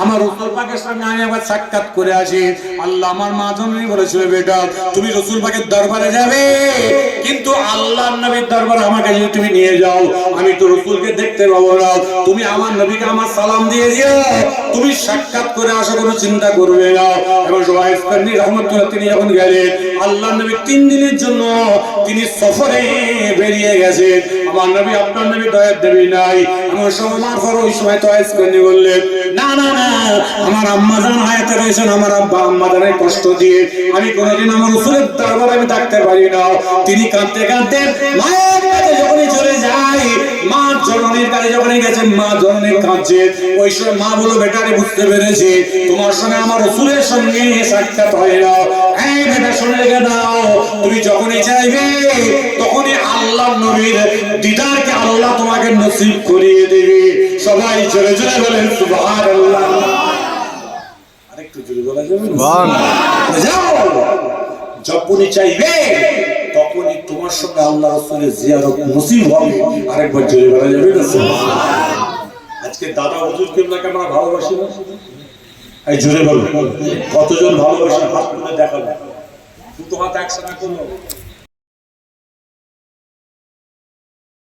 আমার রসুল পাকের সঙ্গে আমি সাক্ষাৎ করে আসি। আল্লাহ আমার মা বলেছিল, বেটা, তুমি রসুল পাকের দরবারে যাবে, কিন্তু আল্লাহ নবীর আমাকে যদি তুমি নিয়ে যাও। আমি তো রসুলকে দেখতে পাবো না। তুমি আমার নবীকে আমার সালাম দিয়ে দিও। তুমি সাক্ষাৎ করে কোনো চিন্তা করবে না। এবং রহমতুল্লাহ তিনি যখন গেলেন আল্লাহ নবী তিন দিনের জন্য তিনি সফরে বেরিয়ে গেছেন। আমার নবী আপনার নবী দয়ার দেবী নাই। আমার সময় মারফর ওই সময় কান্নি বললেন না না না, আমার আম্মা জান হায়াতে রয়েছেন, আমার আব্বা আম্মা জানের কষ্ট দিয়ে। আমি আমার দরবারে আমি থাকতে পারি না। তিনি কাঁদতে কাঁদতে মায়ের কাছে চলে মা জননীর কাছে যখনই মা কাঁদছে। ওই সময় মা বলো বেটারে, বুঝতে পেরেছি। তোমার সঙ্গে আমার রসুলের সঙ্গে সাক্ষাৎ হয় না। এই বেটা, শুনে রেখে দাও। তুমি যখনই চাইবে, তখনই আল্লাহ নবীর তোমাকে নসিব করিয়ে দেবে। সবাই জোরে জোরে বলেন সুবহানাল্লাহ। আরেকটু জোরে বলা যাবে যাও। যখনই চাইবে তখনই তোমার সঙ্গে আল্লাহ রসুলের জিয়ারত নসিব হবে। আরেকবার জোরে বলা যাবে না? আজকে দাদা হুজুর কেবলাকে আমরা ভালোবাসি না? এই জোরে বলো। কতজন ভালোবাসি? হাত তুলে দেখাল দুটো হাত একসাথে করল